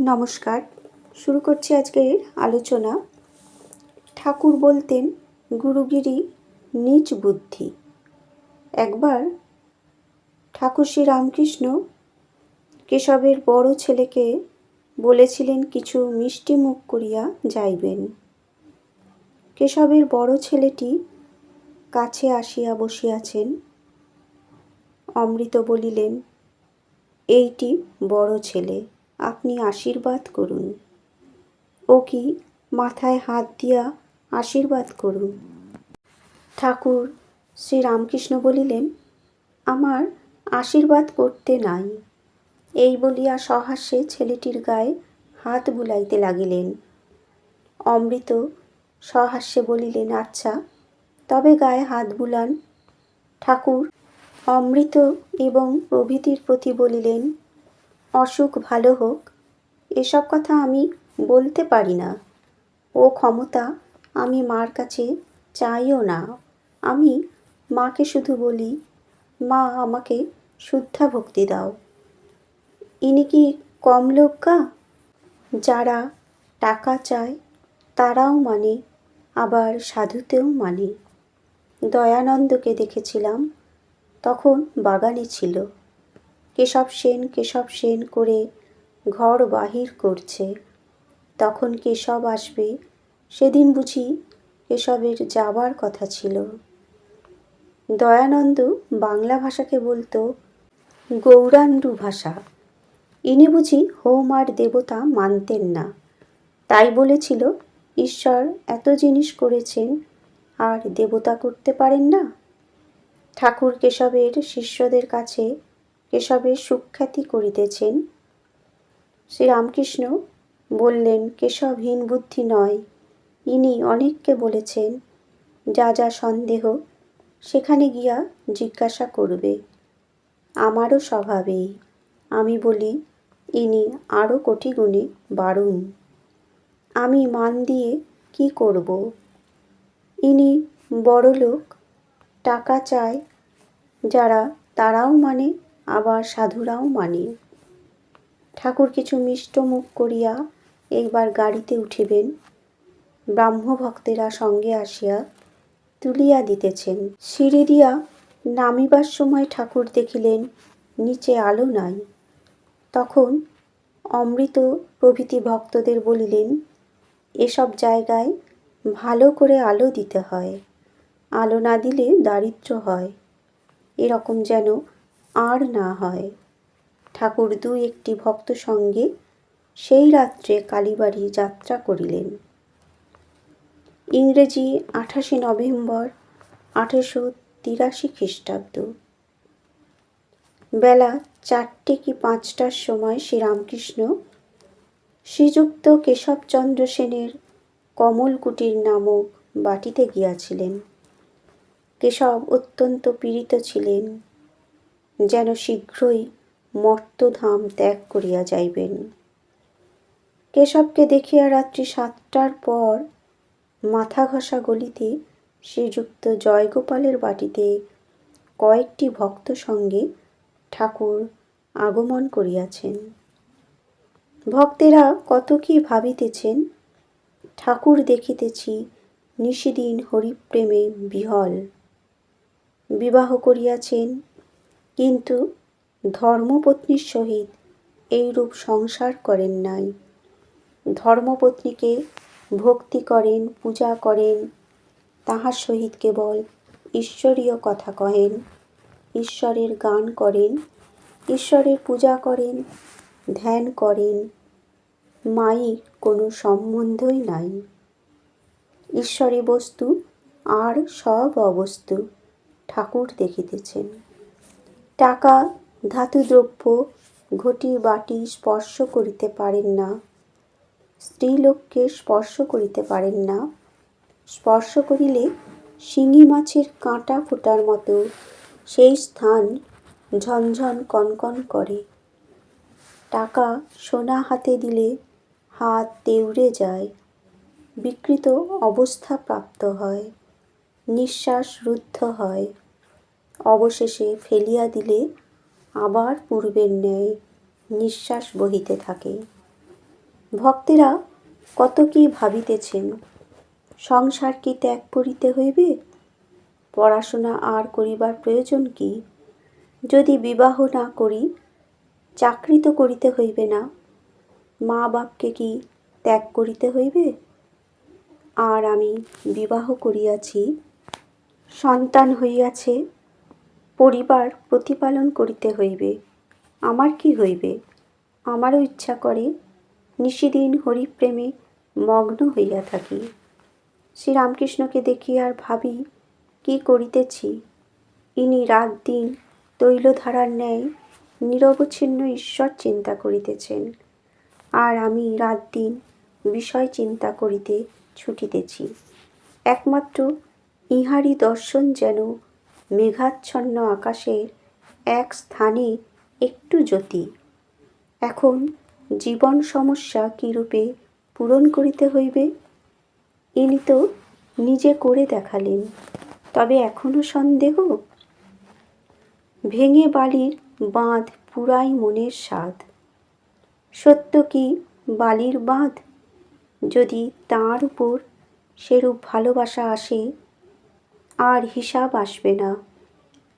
নমস্কার। শুরু করছি আজকের আলোচনা। ঠাকুর বলতেন, গুরুগিরি নিজ বুদ্ধি। একবার ঠাকুর শ্রী রামকৃষ্ণ কেশবের বড় ছেলেকে বলেছিলেন, কিছু মিষ্টি মুখ করিয়া যাইবেন। কেশবের বড় ছেলেটি কাছে আসিয়া বসিয়াছেন। অমৃত বলিলেন, এইটি বড় ছেলে। আপনি আশীর্বাদ করুন। ও কি মাথায় হাত দিয়া আশীর্বাদ করুন? ঠাকুর শ্রী রামকৃষ্ণ বলিলেন, আমার আশীর্বাদ করতে নাই। এই বলিয়া সহাস্যে ছেলেটির গায়ে হাত বুলাইতে লাগিলেন। অমৃত সহাস্যে বলিলেন আচ্ছা তবে গায়ে হাত বুলান। ঠাকুর অমৃত এবং প্রভৃতির প্রতি বলিলেন অসুখ ভালো হোক, এসব কথা আমি বলতে পারি না। ও ক্ষমতা আমি মার কাছে চাইও না। আমি মাকে শুধু বলি, মা, আমাকে শুদ্ধা ভক্তি দাও। ইনি কি কম লোকা যারা টাকা চায়, তারাও মানে আবার সাধুতেও মানে। দয়ানন্দকে দেখেছিলাম, তখন বাগানে ছিল। কেশব সেন কেশব সেন করে ঘর বাহির করছে। তখন কেশব আসবে। সেদিন বুঝি কেশবের যাবার কথা ছিল। দয়ানন্দ বাংলা ভাষাকে বলতো গৌরাণ্ডু ভাষা। ইনি বুঝি হোম আর দেবতা মানতেন না। তাই বলেছিল, ঈশ্বর এত জিনিস করেছেন, আর দেবতা করতে পারেন না। ঠাকুর কেশবের শিষ্যদের কাছে কেশবের সুখ্যাতি করিতেছেন। শ্রীরামকৃষ্ণ বললেন, কেশবহীন বুদ্ধি নয়। ইনি অনেককে বলেছেন, যা যা সন্দেহ, সেখানে গিয়া জিজ্ঞাসা করবে। আমারও স্বভাবেই আমি বলি, ইনি আরও কোটি গুণে বাড়ুন আমি মান দিয়ে কি করব? ইনি বড় লোক টাকা চায়, যারা তারাও মানে আবার সাধুরাও মানে। ঠাকুর কিছু মিষ্ট মুখ করিয়া এইবার গাড়িতে উঠিবেন। ব্রাহ্মভক্তেরা সঙ্গে আসিয়া তুলিয়া দিতেছেন। সিঁড়ি দিয়া নামিবার সময় ঠাকুর দেখিলেন, নিচে আলো নাই। তখন অমৃত প্রভৃতি ভক্তদের বলিলেন, এসব জায়গায় ভালো করে আলো দিতে হয়। আলো না দিলে দারিদ্র হয়। এরকম যেন আর না হয়। ঠাকুর দু একটি ভক্ত সঙ্গে সেই রাত্রে কালীবাড়ি যাত্রা করিলেন। ইংরেজি আঠাশে নভেম্বর আঠেরোশো তিরাশি খ্রিস্টাব্দ। বেলা চারটে কি পাঁচটার সময় শ্রীরামকৃষ্ণ শ্রীযুক্ত কেশবচন্দ্র সেনের কমলকুটির নামক বাটিতে গিয়াছিলেন। কেশব অত্যন্ত পীড়িত ছিলেন। যেন শীঘ্রই মর্তধাম ত্যাগ করিয়া যাইবেন। কেশবকে দেখিয়া রাত্রি সাতটার পর মাথা ঘষা গলিতে শ্রীযুক্ত জয়গোপালের বাটিতে কয়েকটি ভক্ত সঙ্গে ঠাকুর আগমন করিয়াছেন। ভক্তেরা কত কি ভাবিতেছেন, ঠাকুর দেখিতেছি নিশিদিন হরিপ্রেমে বিহল। বিবাহ করিয়াছেন কিন্তু ধর্মপত্নীর সহিত এইরূপ সংসার করেন নাই। ধর্মপত্নীকে ভক্তি করেন, পূজা করেন, তাহার সহিত কেবল ঈশ্বরীয় কথা কহেন, ঈশ্বরের গান করেন, ঈশ্বরের পূজা করেন, ধ্যান করেন মায়িক কোনো সম্বন্ধই নাই। ঈশ্বরী বস্তু আর সব অবস্তু ঠাকুর দেখিতেছেন। টাকা, ধাতুদ্রব্য, ঘটি বাটি স্পর্শ করিতে পারেন না। স্ত্রীলোককে স্পর্শ করিতে পারেন না। স্পর্শ করিলে শিঙি মাছের কাঁটা ফোটার মতো সেই স্থান ঝনঝন কনকন করে। টাকা সোনা হাতে দিলে হাত দেউড়ে যায়। বিকৃত অবস্থা প্রাপ্ত হয়। নিঃশ্বাস রুদ্ধ হয়। অবশেষে ফেলিয়া দিলে আবার পূর্বের ন্যায় নিঃশ্বাস বহিতে থাকে। ভক্তেরা কত কি ভাবিতেছেন? সংসার কি ত্যাগ করিতে হইবে? পড়াশোনা আর করিবার প্রয়োজন কি? যদি বিবাহ না করি, চাকরি তো করিতে হইবে না। মা বাপকে কি ত্যাগ করিতে হইবে? আর আমি বিবাহ করিয়াছি, সন্তান হইয়াছে পরিবার প্রতিপালন করিতে হইবে। আমার কি হইবে? আমারও ইচ্ছা করে, নিশিদিন হরিপ্রেমে মগ্ন হইয়া থাকি। শ্রীরামকৃষ্ণকে দেখি আর ভাবি, কি করিতেছি? ইনি রাত দিন তৈলধারার ন্যায় নিরবচ্ছিন্ন ঈশ্বর চিন্তা করিতেছেন। আর আমি রাত দিন বিষয় চিন্তা করিতে ছুটিতেছি। একমাত্র ইহারই দর্শন যেন মেঘাচ্ছন্ন আকাশের এক স্থানে একটু জ্যোতি। এখন জীবন সমস্যা কীরূপে পূরণ করিতে হইবে? ইনি তো নিজে করে দেখালেন, তবে এখনও সন্দেহ? ভেঙে বালির বাঁধ পুরাই মনের স্বাদ। সত্য কি বালির বাঁধ? যদি তাঁর উপর সেরূপ ভালোবাসা আসে আর হিসাব আসবে না।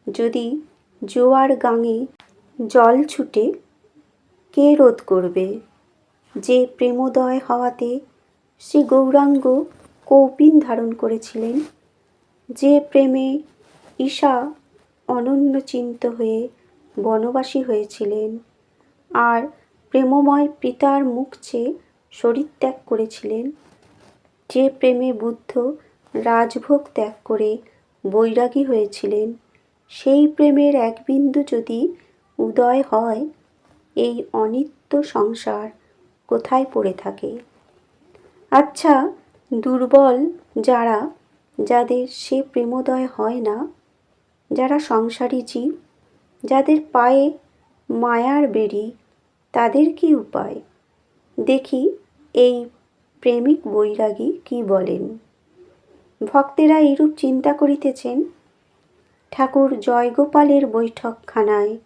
যদি জোয়ার গাঙে জল ছুটে, কে রোধ করবে? যে প্রেমোদয় হওয়াতে শ্রী গৌরাঙ্গ কৌপিন ধারণ করেছিলেন, যে প্রেমে ঈশা অনন্য চিন্ত হয়ে বনবাসী হয়েছিলেন, আর প্রেমময় পিতার মুখ চেয়ে শরীর ত্যাগ করেছিলেন, যে প্রেমে বুদ্ধ রাজভোগ ত্যাগ করে বৈরাগী হয়েছিলেন। সেই প্রেমের এক বিন্দু যদি উদয় হয়, এই অনিত্য সংসার কোথায় পড়ে থাকে? আচ্ছা দুর্বল যারা, যাদের সে প্রেমোদয় হয় না, যারা সংসারী জীব, যাদের পায়ে মায়ার বেরি তাদের কি উপায়? দেখি এই প্রেমিক বৈরাগী কি বলেন। ভক্তেরা এরূপ চিন্তা করিতেছেন। ঠাকুর জয়গোপালের বৈঠকখানায়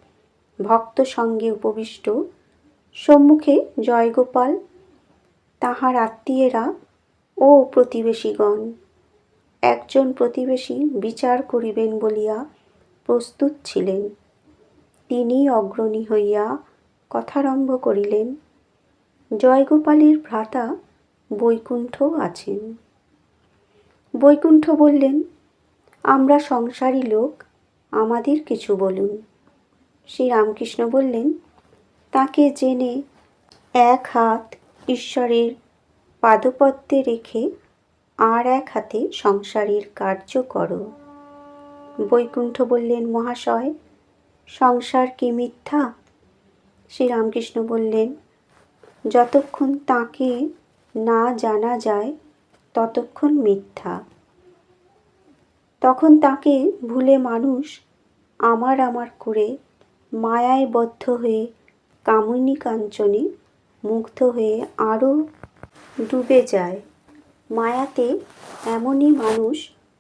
ভক্ত সঙ্গে উপবিষ্ট। সম্মুখে জয়গোপাল, তাহার আত্মীয়েরা ও প্রতিবেশীগণ। একজন প্রতিবেশী বিচার করিবেন বলিয়া প্রস্তুত ছিলেন। তিনি অগ্রণী হইয়া কথারম্ভ করিলেন, জয়গোপালের ভ্রাতা বৈকুণ্ঠ আছেন। বৈকুণ্ঠ বললেন, আমরা সংসারী লোক, আমাদের কিছু বলুন। শ্রীরামকৃষ্ণ বললেন, তাকে জেনে এক হাত ঈশ্বরের পাদপদ্মে রেখে আর এক হাতে সংসারের কার্য করো। বৈকুণ্ঠ বললেন, মহাশয়, সংসার কি মিথ্যা? শ্রীরামকৃষ্ণ বললেন, যতক্ষণ তাকে না জানা যায় ততক্ষণ মিথ্যা। তখন তাকে ভুলে মানুষ আমার আমার করে মায়ায় বদ্ধ হয়ে কামিনী কাঞ্চনে মুগ্ধ হয়ে আরও ডুবে যায়। মায়াতে এমনই মানুষ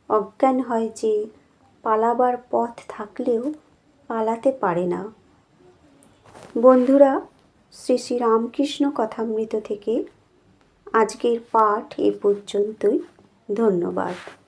অজ্ঞান হয় যে পালাবার পথ থাকলেও পালাতে পারে না। বন্ধুরা, শ্রী শ্রী রামকৃষ্ণ কথামৃত থেকে আজকের পাঠ এ পর্যন্তই। ধন্যবাদ।